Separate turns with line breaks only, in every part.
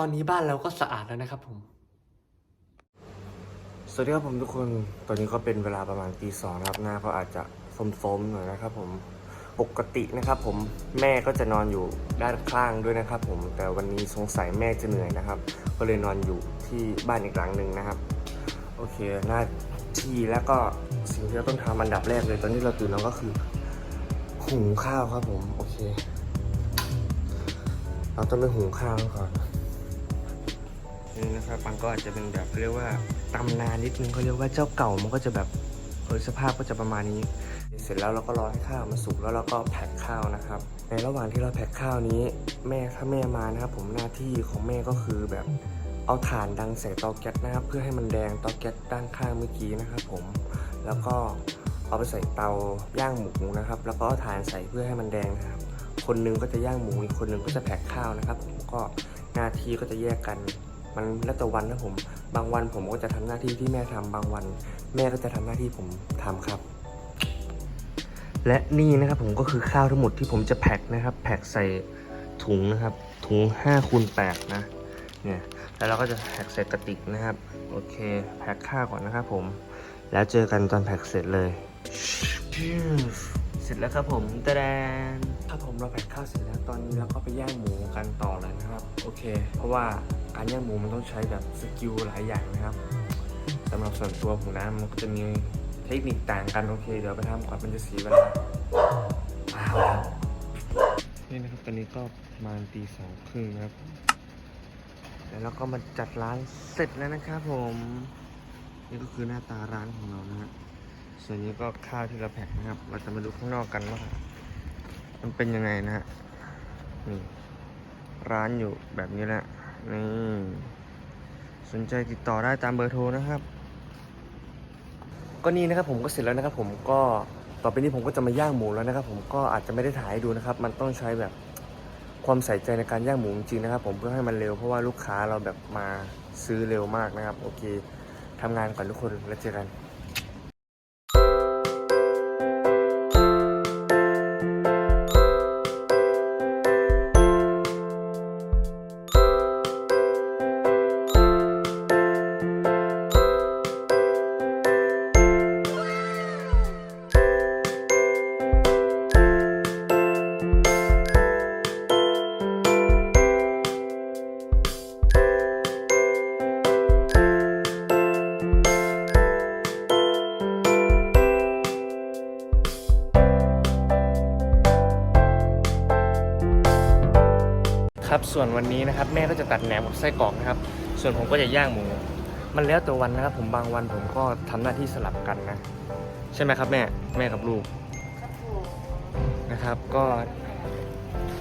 ตอนนี้บ้านเราก็สะอาดแล้วนะครับผม
สวัสดีครับผมทุกคน ตอนนี้ก็เป็นเวลาประมาณตีสองนะครับหน้าก็อาจจะโฟมๆหน่อยนะครับ ผม ปกตินะครับ ผมแม่ก็จะนอนอยู่ด้านข้างด้วยนะครับ ผม แต่วันนี้สงสัยแม่จะเหนื่อยนะครับ ก็เลยนอนอยู่ที่บ้านอีกหลังหนึ่งนะครับ โอเค หน้าที่แล้วก็สิ่งที่เราต้องทำอันดับแรกเลย ตอนที่เราตื่นเราก็คือหุงข้าวครับผม โอเค เราต้องไปหุงข้าวก่อน นี่นะครับมันก็อาจจะเป็นแบบเรียกว่าตำนานนิดนึงเขาเรียกว่าเจ้าเก่ามันก็จะแบบเออสภาพก็จะประมาณนี้ เสร็จแล้วเราก็รอให้ข้าวมันสุกแล้วเราก็แพ็คข้าวนะครับ ในระหว่างที่เราแพ็คข้าวนี้ แม่ถ้าแม่มานะครับผมหน้าที่ของแม่ก็คือแบบเอาถ่านดังใส่เตาแก๊สนะครับ เพื่อให้มันแดงเตาแก๊สด้านข้างเมื่อกี้นะครับผมแล้วก็เอาไปใส่เตาย่างหมูนะครับ แล้วก็เอาถ่านใส่เพื่อให้มันแดงนะครับ คนนึงก็จะย่างหมูอีกคนนึงก็จะแพ็คข้าวนะครับ ผมก็หน้าที่ก็จะแยกกัน มันแล้วแต่วันนะผม บางวันผมก็จะทำหน้าที่ที่แม่ทำบางวัน แม่ก็จะทำหน้าที่ผมทำครับ และนี่นะครับผมก็คือข้าวทั้งหมดที่ผมจะแพ็คนะครับ แพ็คใส่ถุงนะครับ ถุง5คูณ8นะ เนี่ย แล้วเราก็จะแพ็คใส่กระติกนะครับ โอเค แพ็คข้าวก่อนนะครับผม แล้วเจอกันตอนแพ็คเสร็จเลย เสร็จแล้วครับผมตะแดนครับผมเราแพ็คข้าวเสร็จแล้ว ตอนนี้เราก็ไปย่างหมูกันต่อเลยนะครับ โอเค เพราะว่า การย่างหมูมันต้องใช้แบบสกิลหลายอย่างนะครับสำหรับส่วนตัวผมนะมันก็จะมีเทคนิคต่างกันโอเคเดี๋ยวไปทำก่อนมันจะเสียเวลาว้าวนี่นะครับตอนนี้ก็ประมาณตีสองครึ่งนะครับ แล้วเราก็มาจัดร้านเสร็จแล้วนะครับผม นี่ก็คือหน้าตาร้านของเรานะฮะส่วนนี้ก็ข้าวที่เราแพ็คนะครับ เราจะมาดูข้างนอกกันว่ามันเป็นยังไงนะฮะนี่ร้านอยู่แบบนี้แหละ นี่สนใจติดต่อได้ตามเบอร์โทรนะครับ ก็นี่นะครับผมก็เสร็จแล้วนะครับ ผมก็ต่อไปนี้ผมก็จะมาย่างหมูแล้วนะครับ ผมก็อาจจะไม่ได้ถ่ายให้ดูนะครับ มันต้องใช้แบบความใส่ใจในการย่างหมูจริงนะครับ ผมเพื่อให้มันเร็วเพราะว่าลูกค้าเราแบบมาซื้อเร็วมากนะครับ โอเคทำงานก่อนทุกคนแล้วเจอกัน ครับส่วนวันนี้นะครับแม่ก็จะตัดแหนมกับไส้กรอกนะครับ ส่วนผมก็จะย่างหมู มันแล้วแต่วันนะครับ ผมบางวันผมก็ทำหน้าที่สลับกันนะ ใช่ไหมครับแม่แม่กับลูกนะครับก็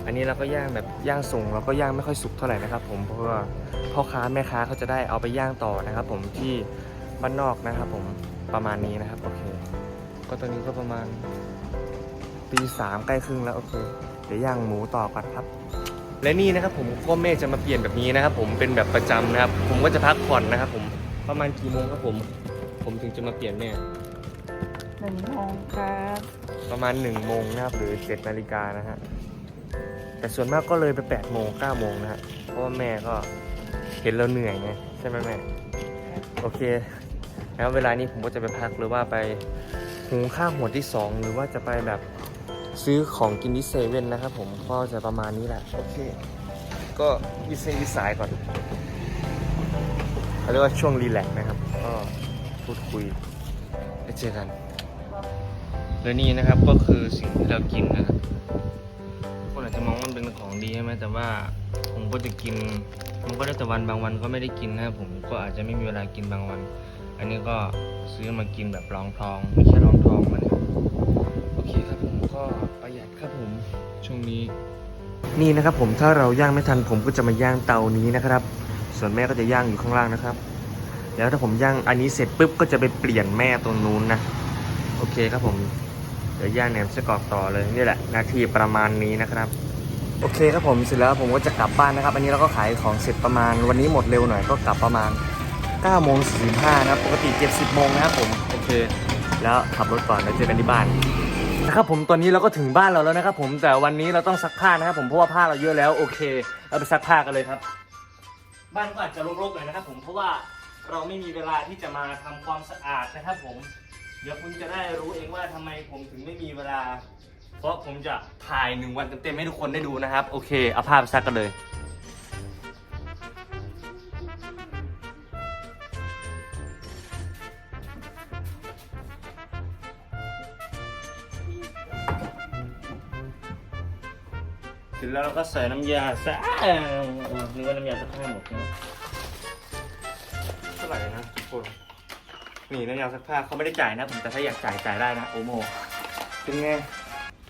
อันนี้เราก็ย่างแบบย่างส่งเราก็ย่างไม่ค่อยสุกเท่าไหร่นะครับ ผมเพราะว่าพ่อค้าแม่ค้าเขาจะได้เอาไปย่างต่อนะครับ ผมที่บ้านนอกนะครับ ผมประมาณนี้นะครับโอเค ก็ตอนนี้ก็ประมาณตีสามใกล้ครึ่งแล้วโอเคเดี๋ยวย่างหมูต่อก่อนครับ และนี่นะครับผมก็แม่จะมาเปลี่ยนแบบนี้นะครับผมเป็นแบบประจำนะครับ ผมก็จะพักผ่อนนะครับผมประมาณกี่โมงครับผม ผมถึงจะมาเปลี่ยนแม่
หนึ่งโมงครับ
ประมาณ1นึ่งโมงนะครับหรือ7จ็ดนาฬิกานะฮะแต่ส่วนมากก็เลยไป8ปดโมงเก้าโมงนะฮะเพราะว่าแม่ก็เห็นเราเหนื่อยไงใช่ไหมแม่โอเค แล้วเวลานี้ผมก็จะไปพักหรือว่าไปหุงข้าวหัวที่ 2 หรือว่าจะไปแบบ ซื้อของกินที่เซเว่นนะครับผมก็จะประมาณนี้แหละ โอเค ก็วิเศษวิสายก่อนเขาเรียกว่าช่วงรีแลกซ์นะครับ ก็พูดคุยแล้วเจอกันและนี่นะครับก็คือสิ่งที่เรากินนะครับทุกคนอาจจะมองว่ามันเป็นของดีใช่ไหมแต่ว่าผมก็จะกิน มันก็ได้แต่วันบางวันก็ไม่ได้กินนะครับผมก็อาจจะไม่มีเวลากินบางวัน อันนี้ก็ซื้อมากินแบบรองท้องไม่ใช่รองท้องมัน ก็ประหยัดครับผมช่วงนี้ นี่นะครับผมถ้าเราย่างไม่ทันผมก็จะมาย่างเตานี้นะครับ ส่วนแม่ก็จะย่างอยู่ข้างล่างนะครับ แล้วถ้าผมย่างอันนี้เสร็จปุ๊บก็จะไปเปลี่ยนแม่ตรงนู้นนะโอเคครับผมเดี๋ยวย่างแหนมไส้กรอกต่อเลยนี่แหละนาทีประมาณนี้นะครับโอเคครับผมเสร็จแล้วผมก็จะกลับบ้านนะครับ อันนี้เราก็ขายของเสร็จประมาณ วันนี้หมดเร็วหน่อยก็กลับประมาณ9โมง45นะครับปกติ7 10โมงนะครับผมโอเค แล้วขับรถก่อนแล้วเจอกันที่บ้าน นะครับผมตอนนี้เราก็ถึงบ้านเราแล้วนะครับผมแต่วันนี้เราต้องซักผ้านะครับผมเพราะว่าผ้าเราเยอะแล้วโอเคเราไปซักผ้ากันเลยครับ บ้านก็อาจจะรกๆหน่อยนะครับผมเพราะว่าเราไม่มีเวลาที่จะมาทำความสะอาดนะครับผม เดี๋ยวคุณจะได้รู้เองว่าทำไมผมถึงไม่มีเวลา เพราะผมจะถ่ายหนึ่งวันเต็มๆให้ทุกคนได้ดูนะครับ โอเคเอาภาพซักกันเลย แล้วเราก็ใส่น้ำยาซะอ้าวนึกว่าน้ำยาซักผ้าหมดนะ
เท่าไหร่นะทุกคน
นี่น้ำยาซักผ้าเขาไม่ได้จ่ายนะผมแต่ถ้าอยากจ่ายจ่ายได้นะโอโมเป็นไง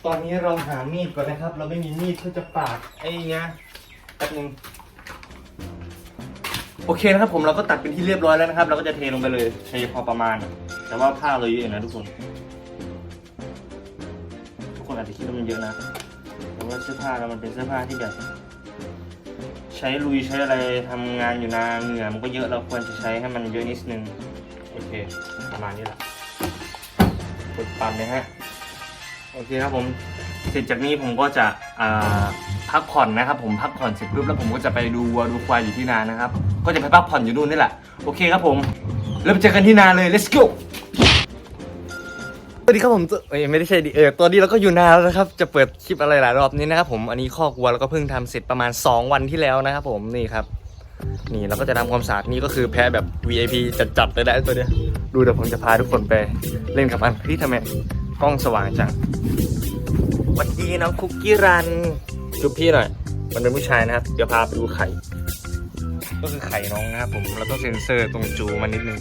ตอนนี้เราหามีดก่อนนะครับ เราไม่มีมีดเพื่อจะปาดไอ้เนี้ยแป๊บนึงโอเคนะครับผมเราก็ตัดเป็นที่เรียบร้อยแล้วนะครับ เราก็จะเทลงไปเลยเทพอประมาณ แต่ว่าผ้าเราเยอะนะทุกคน ทุกคนอาจจะคิดว่ามันเยอะนะ ว่าเสื้อผ้าเรามันเป็นเสื้อผ้าที่แบบ ใช้ลุยใช้อะไรทำงานอยู่นานเหงื่อมันก็เยอะเราควรจะใช้ให้มันเยอะนิดนึงโอเคประมาณนี้แหละกดปั่นเลยฮะโอเคครับผมเสร็จจากนี้ผมก็จะพักผ่อนนะครับ ผมพักผ่อนเสร็จปุ๊บแล้วผมก็จะไปดูวัวดูควายอยู่ที่นานะครับ ก็จะไปพักผ่อนอยู่นู่นนี่แหละโอเคครับผมแล้วไปเจอกันที่นาเลย let's go สวัสดีครับผมตัวเอ้ยไม่ได้ใช่ดิเออตอนนี้เราก็อยู่นานแล้วนะครับ จะเปิดคลิปอะไรหลายรอบนี้นะครับผมอันนี้คอกวัวแล้วก็เพิ่งทำเสร็จประมาณ 2 วันที่แล้วนะครับผมนี่ครับ นี่เราก็จะทำความสะอาดนี่ก็คือแพ้แบบ VIP จัดๆเลยนะตัวเนี้ยดูเดี๋ยวผมจะพาทุกคนไปเล่นกับมันที่ทำไมกล้องสว่างจังสวัสดีน้องคุกกี้รันจุบพี่หน่อยมันเป็นผู้ชายนะครับเดี๋ยวพาไปดูไข่ก็คือไข่น้องนะครับผมเราต้องเซ็นเซอร์ตรงจูมันนิดนึง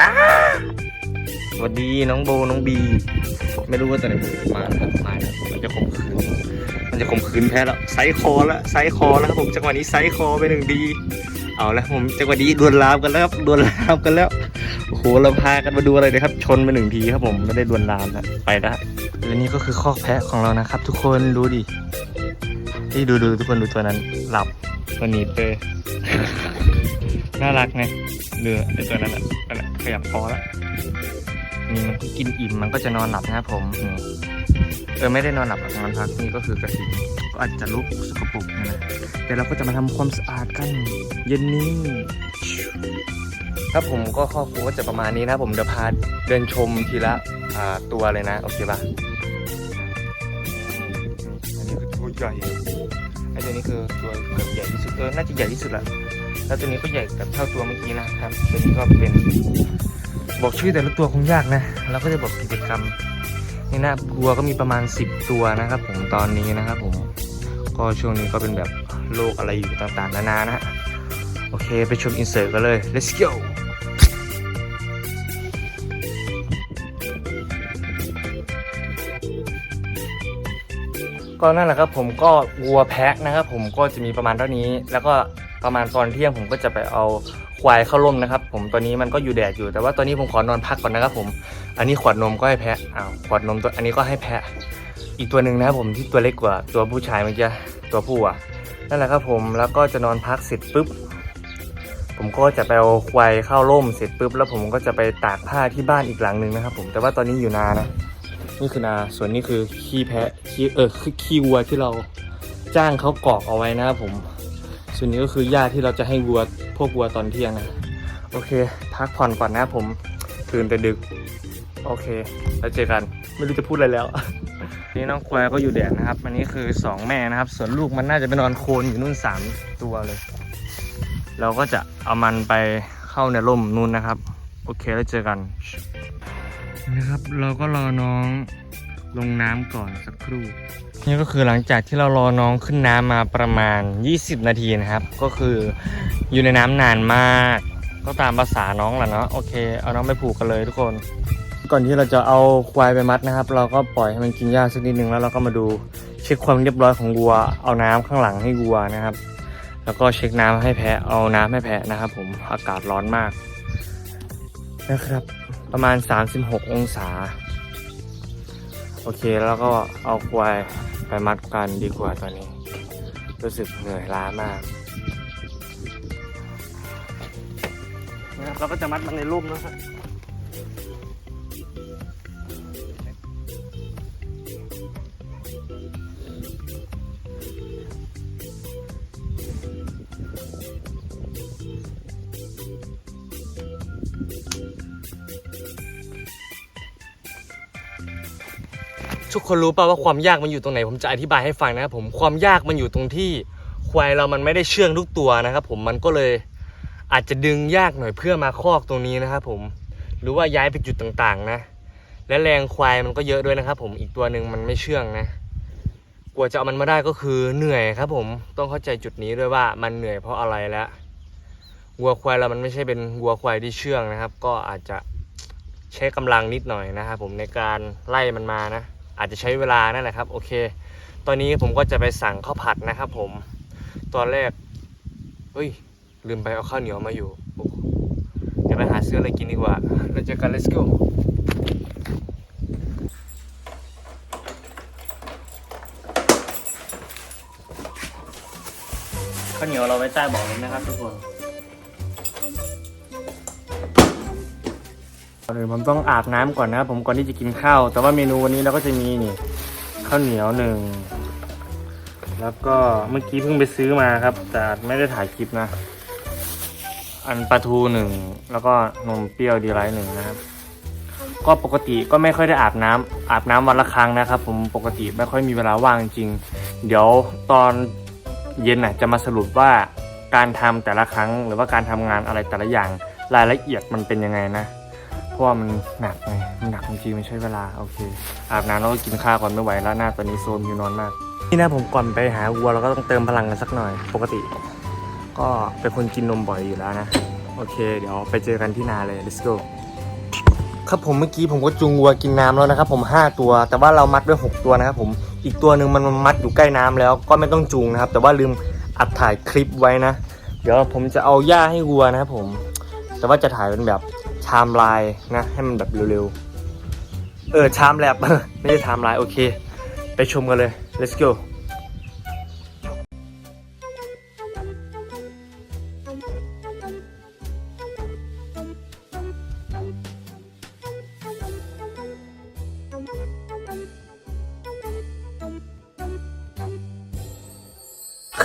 อ้า สวัสดีน้องโบน้องบี ไม่รู้ว่าตัวไหนมาครับมาแล้วมันจะข่มขืนมันจะข่มขืนแพ้แล้วไซส์คอแล้วไซส์คอแล้วครับผมจังหวะนี้ไซส์คอไปหนึ่งดี เอาแล้วผมจังหวะนี้ดวลลามกันแล้วครับดวลลามกันแล้วโอ้โหเราพากันมาดูอะไรนะครับ ชนไปหนึ่งทีครับผมไม่ได้ดวลลามนะไปแล้วและนี่ก็คือคอกแพะของเรานะครับ ทุกคนดูดิที่ดูดูทุกคนดูตัวนั้นหลับตัวนีบเลยน่ารักไงเรือไอตัวนั้นอะนั่นน่ะขยับคอแล้ว นี่มันกินอิ่มมันก็จะนอนหลับนะครับผมนี่เออไม่ได้นอนหลับหรอกมันพักนี่ก็คือกระสินก็อาจจะลุกสกปรกนะเดี๋ยวเราก็จะมาทำความสะอาดกันเย็นนี้ครับผมก็ครอบครัวก็จะประมาณนี้นะผมเดี๋ยวพาเดินชมทีละตัวเลยนะโอเคปะอันนี้คือตัวใหญ่ไอ้ตัวนี้คือตัวเกือบใหญ่ที่สุดเออน่าจะใหญ่ที่สุดละแล้วตัวนี้ก็ใหญ่กับเท่าตัวเมื่อกี้นะครับตัวนี้ก็เป็น บอกชื่อแต่ละตัวคงยากนะ เราก็จะบอกกิจกรรม ในี่นะวัวก็มีประมาณ 10 ตัวนะครับ ผมตอนนี้นะครับ ผม ก็ช่วงนี้ก็เป็นแบบโลกอะไรอยู่ต่างๆ นานานะฮะโอเคไปชมอินเสิร์ตกันเลย let's go ก็นั่นแหละครับผมก็วัวแพะนะครับ ผมก็จะมีประมาณเท่านี้ แล้วก็ประมาณตอนเที่ยงผมก็จะไปเอา ควายเข้าร่มนะครับ ผมตอนนี้มันก็อยู่แดดอยู่ แต่ว่าตอนนี้ผมขอนอนพักก่อนนะครับผม อันนี้ขวดนมก็ให้แพะอ้าวขวดนมตัวอันนี้ก็ให้แพะ อีกตัวหนึ่งนะครับผมที่ตัวเล็กกว่าตัวผู้ชายเมื่อกี้ตัวผู้อะนั่นแหละครับผมแล้วก็จะนอนพักเสร็จปุ๊บผมก็จะไปเอาควายเข้าร่มเสร็จปุ๊บแล้วผมก็จะไปตากผ้าที่บ้านอีกหลังหนึ่งนะครับ ผมแต่ว่าตอนนี้อยู่นานะนี่คือนาส่วนนี้คือขี้แพะขี้เออคือขี้วัวที่เราจ้างเขากรอกเอาไว้นะครับผม ส่วนนี้ก็คือหญ้าที่เราจะให้วัวพวกวัวตอนเที่ยงนะโอเค พักผ่อนก่อนนะครับผมตื่นแต่ดึก โอเค แล้วเจอกัน ไม่รู้จะพูดอะไรแล้ว นี่น้องควายก็อยู่แดดนะครับ อันนี้คือสองแม่นะครับ ส่วนลูกมันน่าจะไปนอนโคลนอยู่นู่นสามตัวเลย เราก็จะเอามันไปเข้าในร่มนู่นนะครับ โอเคแล้วเจอกันนะครับ เราก็รอน้อง ลงน้ำก่อนสักครู่ นี่ก็คือหลังจากที่เรารอน้องขึ้นน้ำมาประมาณ 20 นาทีนะครับ ก็คืออยู่ในน้ำนานมาก ก็ตามภาษาน้องแหละเนาะโอเค เอาน้องไปผูกกันเลยทุกคน ก่อนที่เราจะเอาควายไปมัดนะครับ เราก็ปล่อยให้มันกินหญ้าสักนิดนึงแล้วเราก็มาดูเช็คความเรียบร้อยของวัว เอาน้ำข้างหลังให้วัวนะครับ แล้วก็เช็คน้ำให้แพะเอาน้ำให้แพะนะครับ ผมอากาศร้อนมากนะครับ ประมาณ 36 องศา โอเคแล้วก็เอาควายไปมัดกันดีกว่าตอนนี้ รู้สึกเหนื่อยล้ามากนะครับเราก็จะมัดมันในร่มนะครับ คนรู้ป่าวว่าความยากมันอยู่ตรงไหน ผมจะอธิบายให้ฟังนะครับผมความยากมันอยู่ตรงที่ควายเรามันไม่ได้เชื่องทุกตัวนะครับผมมันก็เลยอาจจะดึงยากหน่อยเพื่อมาคอกตรงนี้นะครับผมหรือว่าย้ายไปจุดต่างๆ นะ และแรงควายมันก็เยอะด้วยนะครับผมอีกตัวหนึ่งมันไม่เชื่องนะกว่าจะเอามันมาได้ก็คือเหนื่อยครับ ผมต้องเข้าใจจุดนี้ด้วยว่ามันเหนื่อยเพราะอะไรแล้ววัวควายเรามันไม่ใช่เป็นวัวควายที่เชื่องนะครับ ก็อาจจะใช้กำลังนิดหน่อยนะครับผมในการไล่มันมานะ อาจจะใช้เวลานั่นแหละครับ โอเค ตอนนี้ผมก็จะไปสั่งข้าวผัดนะครับ ผม ตอนแรกเฮ้ย ลืมไปเอาข้าวเหนียวมาอยู่โอ้เดี๋ยวไปหาซื้ออะไรกินดีกว่า แล้วเจอกัน let's go ข้าวเหนียวเราไว้ใต้เบาะเลยนะครับทุกคน ก่อนอื่นผมต้องอาบน้ำก่อนนะครับผมก่อนที่จะกินข้าว แต่ว่าเมนูวันนี้เราก็จะมีนี่ข้าวเหนียวหนึ่งแล้วก็เมื่อกี้เพิ่งไปซื้อมาครับ แต่ไม่ได้ถ่ายคลิปนะ อันปลาทูหนึ่งแล้วก็นมเปรี้ยวดีไลท์หนึ่งนะครับ ก็ปกติก็ไม่ค่อยได้อาบน้ำอาบน้ำวันละครั้งนะครับ ผมปกติไม่ค่อยมีเวลาว่างจริง เดี๋ยวตอนเย็นน่ะจะมาสรุปว่าการทำแต่ละครั้ง หรือว่าการทำงานอะไรแต่ละอย่างรายละเอียดมันเป็นยังไงนะ เพราะว่ามันหนักไงมันหนักจริงๆไม่ใช่เวลาโอเค อาบน้ำแล้วก็กินข้าวก่อนไม่ไหวแล้วหน้าตอนนี้โซมอยู่นอนมาก นี่นะผมก่อนไปหาวัวเราก็ต้องเติมพลังกันสักหน่อย ปกติ ก็เป็นคนกินนมบ่อยอยู่แล้วนะ โอเค เดี๋ยวไปเจอกันที่นาเลย let's go ครับผมเมื่อกี้ผมก็จูงวัวกินน้ำแล้วนะครับผม 5 ตัว แต่ว่าเรามัดไว้6ตัวนะครับผมอีกตัวหนึ่งมันมัดอยู่ใกล้น้ำแล้วก็ไม่ต้องจูงนะครับ แต่ว่าลืมอัดถ่ายคลิปไว้นะ เดี๋ยวผมจะเอาหญ้าให้วัวนะครับผม แต่ว่าจะถ่ายเป็นแบบ ไทม์ไลน์นะ ให้มันแบบเร็วๆ เออไทม์แลบไม่ใช่ไทม์ไลน์โอเค ไปชมกันเลย let's go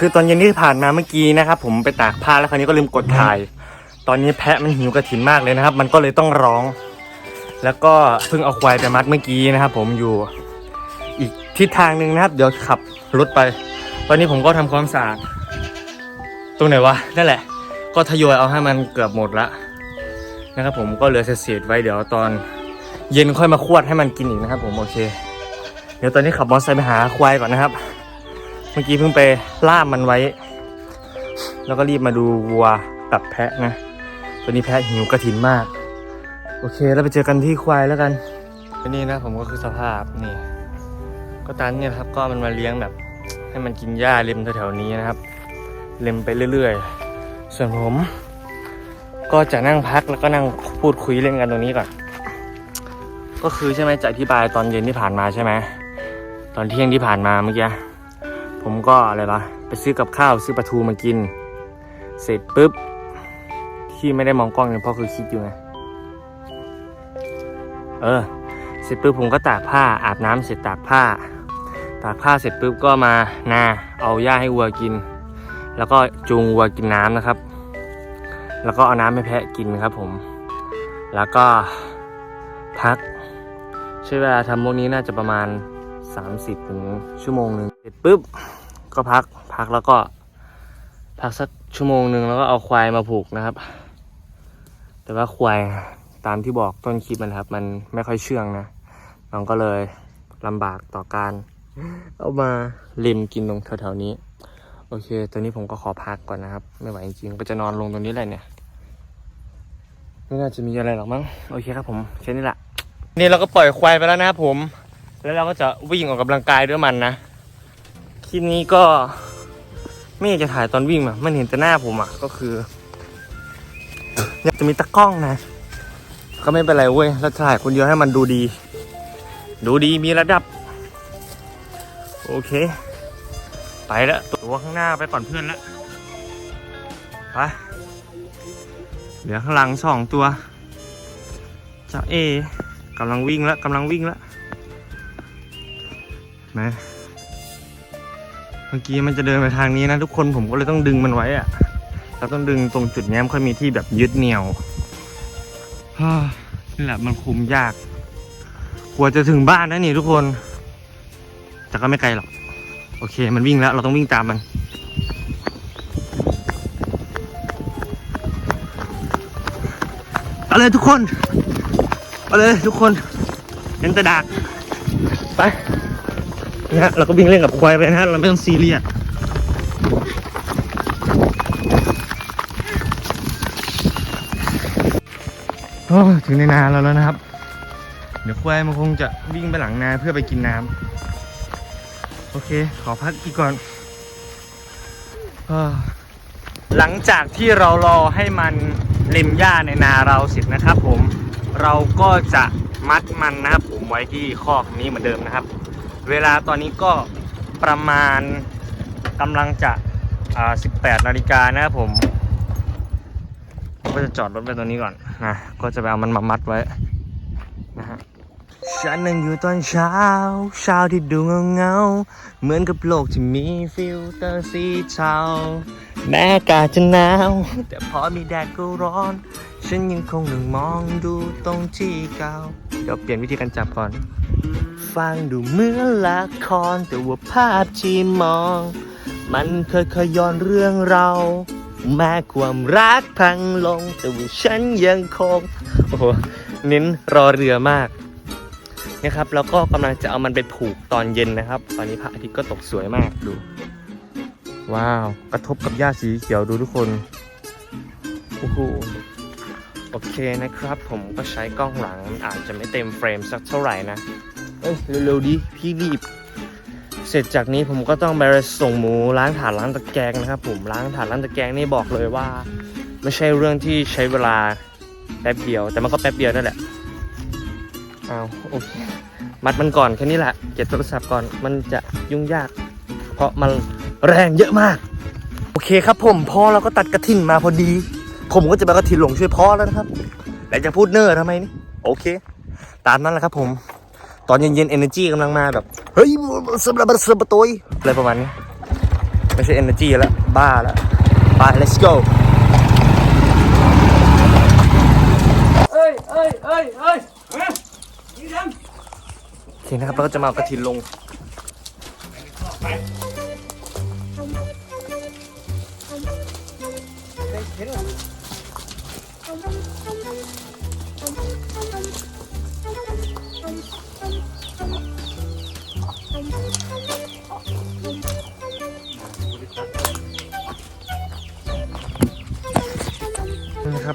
คือตอนเย็นที่ผ่านมาเมื่อกี้นะครับผมไปตากผ้าแล้วคราวนี้ก็ลืมกดถ่าย ตอนนี้แพะมันหิวกระถินมากเลยนะครับ มันก็เลยต้องร้อง แล้วก็เพิ่งเอาควายไปมัดเมื่อกี้นะครับ ผมอยู่อีกทิศทางหนึ่งนะครับ เดี๋ยวขับรถไป ตอนนี้ผมก็ทำความสะอาดตรงไหนวะนั่นแหละ ก็ทยอยเอาให้มันเกือบหมดละนะครับ ผมก็เหลือเศษไว้เดี๋ยวตอน เย็นค่อยมาควดให้มันกินอีกนะครับ ผมโอเค เดี๋ยวตอนนี้ขับมอเตอร์ไซค์ไปหาควายก่อนนะครับ เมื่อกี้เพิ่งไปล่ามมันไว้ แล้วก็รีบมาดูวัวกับแพะนะ ตัวนี้แพะหิวกระถินมาก โอเคแล้วไปเจอกันที่ควายแล้วกันนี่นะผมก็คือสภาพนี่ ก็ตามเนี่ยครับก็มันมาเลี้ยงแบบ ให้มันกินหญ้าริมแถวๆนี้นะครับ เล็มไปเรื่อยๆ ส่วนผม ก็จะนั่งพักแล้วก็นั่งพูดคุยเล่นกันตรงนี้ก่อน ก็คือใช่ไหมจะอธิบายตอนเย็นที่ผ่านมาใช่ไหมตอนเที่ยงที่ผ่านมาเมื่อกี้ผมก็อะไรล่ะไปซื้อกับข้าวซื้อปลาทูมากิน เสร็จปุ๊บ ที่ไม่ได้มองกล้องเนี่ยเพราะคือคิดอยู่ไงเออ เสร็จปุ๊บผมก็ตากผ้าอาบน้ำเสร็จตากผ้า ตากผ้าเสร็จปุ๊บก็มานาเอาหญ้าให้วัวกิน แล้วก็จูงวัวกินน้ำนะครับ แล้วก็เอาน้ำให้แพะกินครับผม แล้วก็พักใช้เวลาทำพวกนี้น่าจะประมาณ 30ถึงชั่วโมงหนึ่งเสร็จปุ๊บก็พักพักแล้วก็พักสักชั่วโมงหนึ่งแล้วก็เอาควายมาผูกนะครับ แต่ว่าควายตามที่บอกต้นคลิปมันครับ มันไม่ค่อยเชื่องนะมันก็เลยลำบากต่อการ เอามาริมกินตรงแถวๆนี้ โอเค ตอนนี้ผมก็ขอพักก่อนนะครับ ไม่ไหวจริงๆก็จะนอนลงตรงนี้เลยเนี่ยไม่น่าจะมีอะไรหรอกมั้งโอเคครับผมแค่นี้แหละนี่เราก็ปล่อยควายไปแล้วนะครับผม แล้วเราก็จะวิ่งออกกำลังกายด้วยมันนะคลิปนี้ก็ไม่อยากจะถ่ายตอนวิ่งอะมันเห็นแต่หน้าผมอะก็คือ อยากจะมีตะกล้องนะ ก็ไม่เป็นไรเว้ยเราถ่ายคนเดียวให้มันดูดี ดูดีมีระดับ โอเค ไปแล้วตัวข้างหน้าไปก่อนเพื่อนละไปเหลือข้างหลังสองตัวเจ้าเอกำลังวิ่งแล้วกำลังวิ่งแล้วนะเมื่อกี้มันจะเดินไปทางนี้นะทุกคนผมก็เลยต้องดึงมันไว้อะ เราต้องดึงตรงจุดนี้มันค่อยมีที่แบบยึดเหนี่ยวนี่แหละมันคุมยากกว่าจะถึงบ้านนะนี่ทุกคน แต่ก็ไม่ไกลหรอก โอเค มันวิ่งแล้ว เราต้องวิ่งตามมัน เอาเลยทุกคน เอาเลยทุกคนเห็นตะดาก ไปนะฮะเราก็วิ่งเล่นกับควายไปนะฮะเราไม่ต้องซีเรียส ถึงในนาเราแล้วนะครับ เดี๋ยวควายมันคงจะวิ่งไปหลังนาเพื่อไปกินน้ำโอเค ขอพักอีกก่อนอหลังจากที่เรารอให้มันเล็มหญ้าในนาเราเสร็จนะครับ ผมเราก็จะมัดมันนะครับ ผมไว้ที่คอกนี้เหมือนเดิมนะครับ เวลาตอนนี้ก็ประมาณกำลังจะ 18 นาฬิกานะครับผม ผมก็จะจอดรถไว้ตรงนี้ก่อนนะก็จะไปเอามันมามัดไว้นะฮะฉันนั่งอยู่ตอนเช้า เช้าที่ดูเงาเงา เหมือนกับโลกที่มีฟิลเตอร์สีเทาแม้อากาศจะหนาว แต่พอมีแดดก็ร้อน ฉันยังคงนั่งมองดูตรงที่เก่าเดี๋ยวเปลี่ยนวิธีการจับก่อน ฟังดูเหมือนละครแต่ว่าภาพที่มอง มันเค่อยๆย้อนเรื่องเรา แม้ความรักพังลง แต่ว่าฉันยังคง โอ้โห เน้นรอเรือมากเนี่ยครับ แล้วก็กำลังจะเอามันไปผูกตอนเย็นนะครับ ตอนนี้พระอาทิตย์ก็ตกสวยมากดู ว้าว กระทบกับหญ้าสีเขียวดูทุกคนโอ้โหโอเคนะครับ ผมก็ใช้กล้องหลังอาจจะไม่เต็มเฟรมสักเท่าไหร่นะ เอ้ยเร็วๆดิพี่รีบ เสร็จจากนี้ผมก็ต้องไปส่งหมูล้างถาดล้างตะแกรงนะครับ ผมล้างถาดล้างตะแกรงนี่บอกเลยว่า ไม่ใช่เรื่องที่ใช้เวลาแป๊บเดียว แต่มันก็แป๊บเดียวนั่นแหละเอาโอเคมัดมันก่อนแค่นี้แหละเก็บโทรศัพท์ก่อนมันจะยุ่งยาก เพราะมันแรงเยอะมาก โอเคครับผมพ่อเราก็ตัดกระถินมาพอดี ผมก็จะไปกระถินหลงช่วยพ่อแล้วนะครับแล้วจะพูดเนอร์ทำไมนี่โอเค ตามนั้นแหละครับผม ตอนเย็นๆ energy กำลังมาแบบ ฮ้ยสบระเบิดสบระตุยอะไรประมาณนี้ไม่ใช่ energy แล้วบ้าแล้วไป let's go
เอ้ยเอ้ยเอ้ยเอ้ย
โอเคนะครับเราก็จะมาเอากระถินลง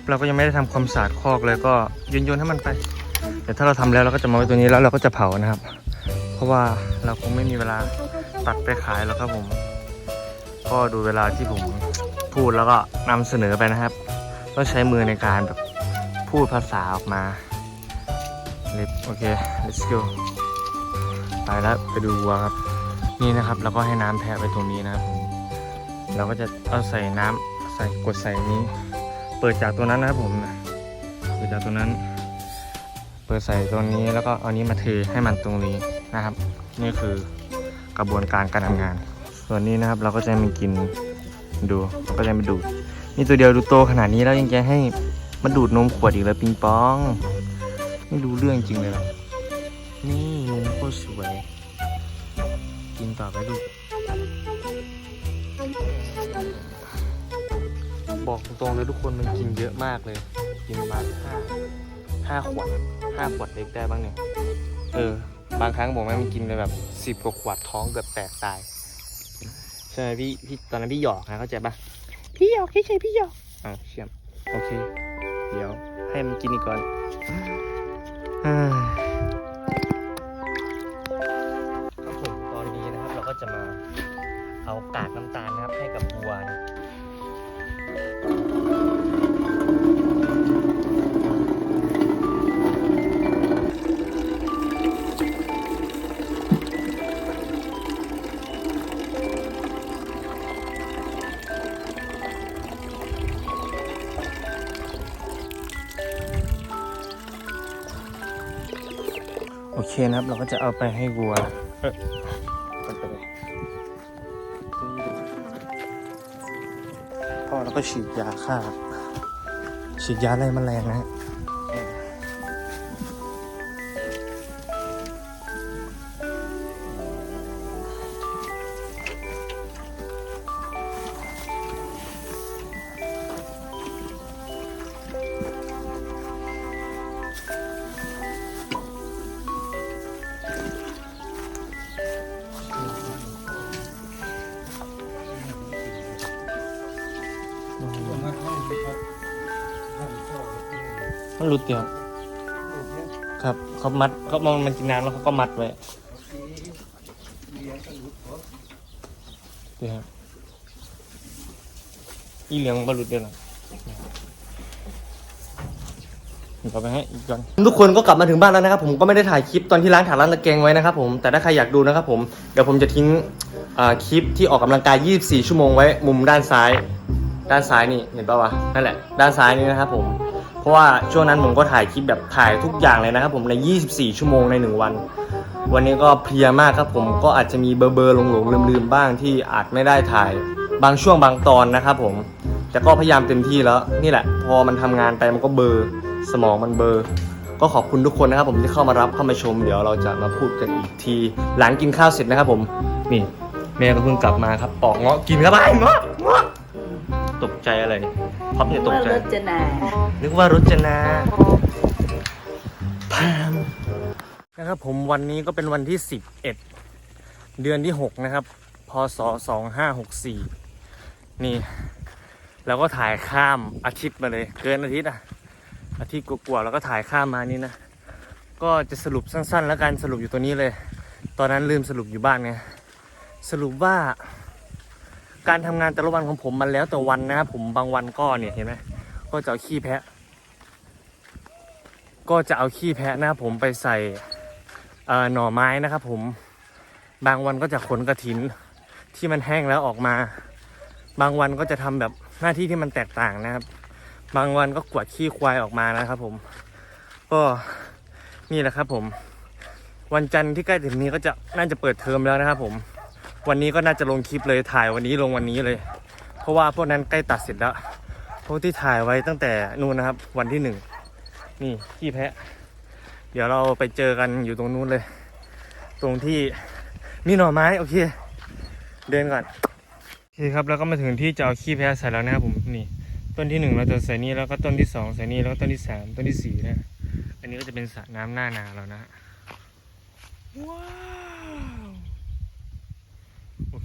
เราก็ยังไม่ได้ทำความสะอาดคอกเลยก็โยนโยนให้มันไปเดี๋ยวถ้าเราทำแล้วเราก็จะมาไว้ตัวนี้แล้วเราก็จะเผานะครับ เพราะว่าเราคงไม่มีเวลาตัดไปขายแล้วครับผม ก็ดูเวลาที่ผมพูดแล้วก็นำเสนอไปนะครับก็ใช้มือในการแบบพูดภาษาออกมาล็บโอเค let's go ไปแล้วไปดูวัวครับ นี่นะครับเราก็ให้น้ำแพะไปตรงนี้นะครับผมเราก็จะเอาใส่น้ำใส่กดใส่นี้ เปิดจากตัวนั้นนะครับผม เปิดจากตัวนั้น เปิดใส่ตรงนี้แล้วก็เอานี้มาเทให้มันตรงนี้นะครับ นี่คือกระบวนการการทำงาน ส่วนนี้นะครับเราก็จะมันกินดูเราก็จะมาดูดนี่ตัวเดียวดูโตขนาดนี้แล้วยังจะให้มันดูดนมขวดอีกแล้วปิงปอง ไม่รู้เรื่องจริงเลยหรอนี่นมโคตรสวย กินต่อไปลู บอกตรงๆเลยทุกคนมันกินเยอะมากเลย กินประมาณห้าห้าขวดห้าขวดเล็กได้บ้างเนี่ย เออ บางครั้งบอกแม่มันกินไปแบบสิบกว่าขวดท้องเกือบแตกตาย ใช่ไหมพี่พี่ตอนนั้นพี่หยอกนะเข้าใจปะพี่หยอกเฉยๆพี่หยอกอ่าเชื่อมโอเค เดี๋ยวให้มันกินอีกก่อนอ่าครับผมตอนนี้นะครับเราก็จะมาเอากากน้ำตาลนะครับให้กับวัวนะ โอเคนะครับ เราก็จะเอาไปให้วัว ก็ฉีดยาฆ่าฉีดยาไล่แมลงนะฮะ มัดเขามองมันกินน้ำแล้วเขาก็มัดไว้เดี๋ยวครับอีเหลืองบรรลุดเดียวหรอเอไปให้อีกก่อนทุกคนก็กลับมาถึงบ้านแล้วนะครับ ผมก็ไม่ได้ถ่ายคลิปตอนที่ล้างถาดล้างตะแกรงไว้นะครับผมแต่ถ้าใครอยากดูนะครับผมเดี๋ยวผมจะทิ้งอ่าคลิปที่ออกกำลังกาย 24 ชั่วโมงไว้มุมด้านซ้าย ด้านซ้ายนี่เห็นปะวะนั่นแหละ ด้านซ้ายนี่นะครับผม เพราะว่าช่วงนั้นผมก็ถ่ายคลิปแบบถ่ายทุกอย่างเลยนะครับผมใน 24 ชั่วโมงใน 1 วัน วันนี้ก็เพลียมากครับผมก็อาจจะมีเบอร์เบอร์หลงหลงลืมลืมๆบ้างที่อาจไม่ได้ถ่ายบางช่วงบางตอนนะครับผมแต่ก็พยายามเต็มที่แล้วนี่แหละ พอมันทำงานไปมันก็เบอร์สมองมันเบอร์ก็ขอบคุณทุกคนนะครับผมที่เข้ามารับเข้ามาชม เดี๋ยวเราจะมาพูดกันอีกที หลังกินข้าวเสร็จนะครับผมนี่แม่ก็เพิ่งกลับมาครับปอกเงาะกินครับไปเงาะเงาะ ตกใจอะไรนี่พับเนี่ยตก
ว่า
ใจ
รถจะหนา
นึกว่ารจนาพามนะครับผมวันนี้ก็เป็นวันที่ 11 เดือนที่ 6 นะครับ พศ 2564 นี่เราก็ถ่ายข้ามอาทิตย์มาเลย เกินอาทิตย์อะ อาทิตย์กว่าๆแล้วก็ถ่ายข้ามมานี่นะ ก็จะสรุปสั้นๆ แล้วกันสรุปอยู่ตัวนี้เลย ตอนนั้นลืมสรุปอยู่บ้านไง สรุปว่า การทำงานแต่ละวันของผมมันแล้วแต่วันนะครับผมบางวันก็เนี่ยเห็นไหมก็จะเอาขี้แพะ ก็จะเอาขี้แพะนะครับผมไปใส่หน่อไม้นะครับ ผมบางวันก็จะขนกระถินที่มันแห้งแล้วออกมา บางวันก็จะทำแบบหน้าที่ที่มันแตกต่างนะครับ บางวันก็กวดขี้ควายออกมานะครับ ผม ก็นี่แหละครับ ผม วันจันทร์ที่ใกล้ถึงนี้ก็จะน่าจะเปิดเทอมแล้วนะครับ ผม วันนี้ก็น่าจะลงคลิปเลยถ่ายวันนี้ลงวันนี้เลย เพราะว่าพวกนั้นใกล้ตัดเสร็จแล้วพวกที่ถ่ายไว้ตั้งแต่นู่นนะครับ วันที่หนึ่งนี่ขี้แพะ เดี๋ยวเราไปเจอกันอยู่ตรงนู้นเลย ตรงที่มีหน่อไม้โอเค เดินก่อนโอเคครับแล้วก็มาถึงที่จะเอาขี้แพะใส่แล้วนะครับผมนี่ต้นที่หนึ่งเราจะใส่นี่แล้วก็ต้นที่สองใส่นี่แล้วก็ต้นที่สามต้นที่สี่นะ อันนี้ก็จะเป็นสระน้ำหน้านาแล้วนะว้า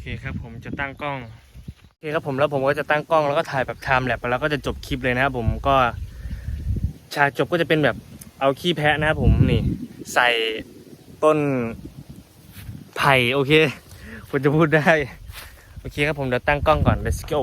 เคครับผมจะตั้งกล้องโอเคครับผมแล้วผมก็จะตั้งกล้องแล้วก็ถ่ายแบบไทม์แลปไปแล้วก็จะจบคลิปเลยนะครับผมก็ฉากจบก็จะเป็นแบบเอาขี้แพะนะครับผมนี่ใส่ต้นไผ่โอเคผมจะพูดได้ โอเคครับผมเดี๋ยวตั้งกล้องก่อน let's go